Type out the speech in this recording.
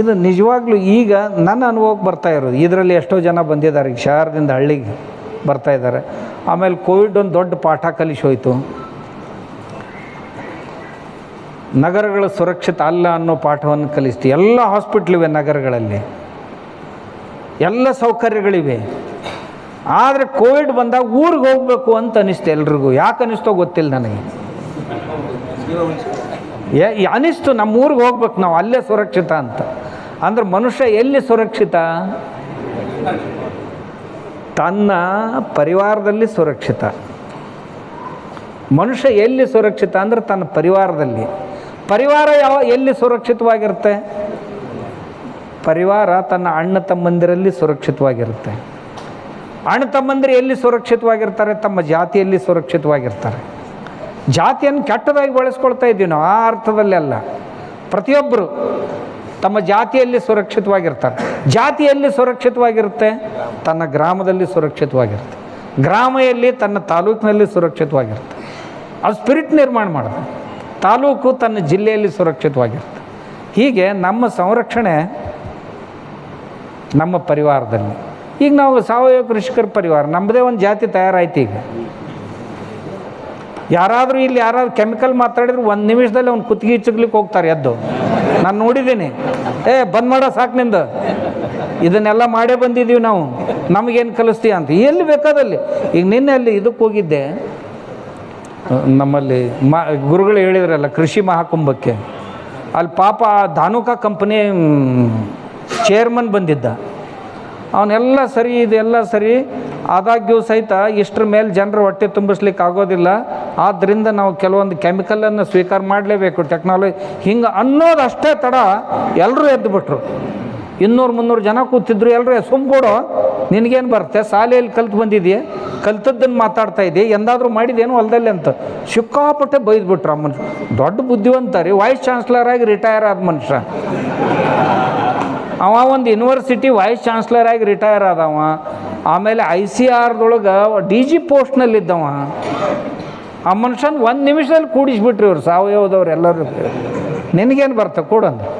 ಇದು ನಿಜವಾಗ್ಲೂ ಈಗ ನನ್ನ ಅನುಭವಕ್ಕೆ ಬರ್ತಾ ಇರೋದು. ಇದರಲ್ಲಿ ಎಷ್ಟೋ ಜನ ಬಂದಿದ್ದಾರೆ, ಈಗ ಶಹರದಿಂದ ಹಳ್ಳಿಗೆ ಬರ್ತಾ ಇದ್ದಾರೆ. ಆಮೇಲೆ ಕೋವಿಡ್ ಒಂದು ದೊಡ್ಡ ಪಾಠ ಕಲಿಸೋಯ್ತು ನಗರಗಳು ಸುರಕ್ಷಿತ ಅಲ್ಲ ಅನ್ನೋ ಪಾಠವನ್ನು ಕಲಿಸ್ತು ಎಲ್ಲ ಹಾಸ್ಪಿಟ್ಲಿವೆ ನಗರಗಳಲ್ಲಿ. ಎಲ್ಲ ಸೌಕರ್ಯಗಳಿವೆ. ಆದರೆ ಕೋವಿಡ್ ಬಂದಾಗ ಊರಿಗೆ ಹೋಗಬೇಕು ಅಂತ ಅನಿಸ್ತು ಎಲ್ರಿಗೂ. ಯಾಕೆ ಅನಿಸ್ತೋ ಗೊತ್ತಿಲ್ಲ ನನಗೆ. ಏ ಅನಿಸ್ತು, ನಮ್ಮ ಊರಿಗೆ ಹೋಗ್ಬೇಕು ನಾವು, ಅಲ್ಲೇ ಸುರಕ್ಷಿತ ಅಂತ. ಅಂದ್ರೆ ಮನುಷ್ಯ ಎಲ್ಲಿ ಸುರಕ್ಷಿತ? ತನ್ನ ಪರಿವಾರದಲ್ಲಿ ಸುರಕ್ಷಿತ. ಮನುಷ್ಯ ಎಲ್ಲಿ ಸುರಕ್ಷಿತ ಅಂದ್ರೆ ತನ್ನ ಪರಿವಾರದಲ್ಲಿ. ಪರಿವಾರ ಯಾವ ಎಲ್ಲಿ ಸುರಕ್ಷಿತವಾಗಿರುತ್ತೆ? ಪರಿವಾರ ತನ್ನ ಅಣ್ಣ ತಮ್ಮಂದಿರಲ್ಲಿ ಸುರಕ್ಷಿತವಾಗಿರುತ್ತೆ. ಅಣ್ಣ ತಮ್ಮಂದಿರು ಎಲ್ಲಿ ಸುರಕ್ಷಿತವಾಗಿರ್ತಾರೆ? ತಮ್ಮ ಜಾತಿಯಲ್ಲಿ ಸುರಕ್ಷಿತವಾಗಿರ್ತಾರೆ. ಜಾತಿಯನ್ನು ಕೆಟ್ಟದಾಗಿ ಬಳಸ್ಕೊಳ್ತಾ ಇದ್ದೀವಿ ನಾವು, ಆ ಅರ್ಥದಲ್ಲಿ ಅಲ್ಲ ಪ್ರತಿಯೊಬ್ಬರು ತಮ್ಮ ಜಾತಿಯಲ್ಲಿ ಸುರಕ್ಷಿತವಾಗಿರ್ತಾರೆ. ಜಾತಿಯಲ್ಲಿ ಸುರಕ್ಷಿತವಾಗಿರುತ್ತೆ, ತನ್ನ ಗ್ರಾಮದಲ್ಲಿ ಸುರಕ್ಷಿತವಾಗಿರುತ್ತೆ. ಗ್ರಾಮದಲ್ಲಿ ತನ್ನ ತಾಲೂಕಿನಲ್ಲಿ ಸುರಕ್ಷಿತವಾಗಿರುತ್ತೆ. ಅದು ಸ್ಪಿರಿಟ್ ನಿರ್ಮಾಣ ಮಾಡಿದೆ. ತಾಲೂಕು ತನ್ನ ಜಿಲ್ಲೆಯಲ್ಲಿ ಸುರಕ್ಷಿತವಾಗಿರುತ್ತೆ. ಹೀಗೆ ನಮ್ಮ ಸಂರಕ್ಷಣೆ ನಮ್ಮ ಪರಿವಾರದಲ್ಲಿ. ಈಗ ನಾವು ಸಾವಯವ ಕೃಷಿಕರ ಪರಿವಾರ, ನಮ್ಮದೇ ಒಂದು ಜಾತಿ ತಯಾರಾಯ್ತು ಈಗ. ಯಾರಾದರೂ ಇಲ್ಲಿ ಯಾರಾದ್ರು ಕೆಮಿಕಲ್ ಮಾತಾಡಿದ್ರು ಒಂದು ನಿಮಿಷದಲ್ಲಿ ಅವ್ನು ಕುತ್ತಿಗೆ ಚಿಗ್ಲಿಕ್ಕೆ ಹೋಗ್ತಾರೆ ಎದ್ದು. ನಾನು ನೋಡಿದ್ದೀನಿ. ಏ, ಬಂದ್ ಮಾಡೋ ಸಾಕು ನಿಂದು. ಇದನ್ನೆಲ್ಲ ಮಾಡೇ ಬಂದಿದ್ದೀವಿ ನಾವು. ನಮಗೇನು ಕಲಿಸ್ತೀಯ ಅಂತ. ಎಲ್ಲಿ ಬೇಕಾದಲ್ಲಿ. ಈಗ ನಿನ್ನೆ ಅಲ್ಲಿ ಇದಕ್ಕೆ ಹೋಗಿದ್ದೆ. ನಮ್ಮಲ್ಲಿ ಮಾ, ಗುರುಗಳು ಹೇಳಿದ್ರಲ್ಲ ಕೃಷಿ ಮಹಾಕುಂಭಕ್ಕೆ. ಅಲ್ಲಿ ಪಾಪ ಧಾನುಕ ಕಂಪನಿ ಚೇರ್ಮನ್ ಬಂದಿದ್ದ. ಅವನೆಲ್ಲ ಸರಿ, ಇದೆಲ್ಲ ಸರಿ, ಆದಾಗ್ಯೂ ಸಹಿತ ಇಷ್ಟರ ಮೇಲೆ ಜನರು ಹೊಟ್ಟೆ ತುಂಬಿಸ್ಲಿಕ್ಕೆ ಆಗೋದಿಲ್ಲ. ಆದ್ದರಿಂದ ನಾವು ಕೆಲವೊಂದು ಕೆಮಿಕಲನ್ನು ಸ್ವೀಕಾರ ಮಾಡಲೇಬೇಕು. ಟೆಕ್ನಾಲಜಿ ಹಿಂಗೆ ಅನ್ನೋದು ಅಷ್ಟೇ ತಡ ಎಲ್ಲರೂ ಎದ್ದುಬಿಟ್ರು ಇನ್ನೂರು ಮುನ್ನೂರು ಜನ ಕೂತಿದ್ರು ಎಲ್ಲರೂ ಸುಮ್ಕೊಡು ನಿನಗೇನು ಬರುತ್ತೆ? ಶಾಲೆಯಲ್ಲಿ ಕಲ್ತು ಬಂದಿದೆಯೇ? ಕಲ್ತದ್ದನ್ನು ಮಾತಾಡ್ತಾ ಇದೆಯಾ? ಎಂದಾದರೂ ಮಾಡಿದೇನು ಹೊಲದಲ್ಲಿ ಅಂತ. ಸಿಕ್ಕಾಪಟ್ಟೆ ಬೈದ್ಬಿಟ್ರು ಆ ಮನುಷ್ಯ ದೊಡ್ಡ ಬುದ್ಧಿವಂತ ರೀ ವೈಸ್ ಚಾನ್ಸ್ಲರ್ ಆಗಿ ರಿಟೈರ್ ಆದ ಮನುಷ್ಯ. ಅವ ಒಂದು ಯೂನಿವರ್ಸಿಟಿ ವೈಸ್ ಚಾನ್ಸ್ಲರ್ ಆಗಿ ರಿಟೈರ್ ಆದವ. ಆಮೇಲೆ ಐ ಸಿ ಆರ್ದೊಳಗೆ ಡಿ ಜಿ ಪೋಸ್ಟ್ನಲ್ಲಿದ್ದವ ಆ ಮನುಷ್ಯನ ಒಂದು ನಿಮಿಷದಲ್ಲಿ ಕೂಡಿಸ್ಬಿಟ್ರಿ ಇವ್ರು ಸಾವಯವದವ್ರು ಎಲ್ಲರೂ. ನಿನಗೇನು ಬರ್ತ? ಕೊಡಂದು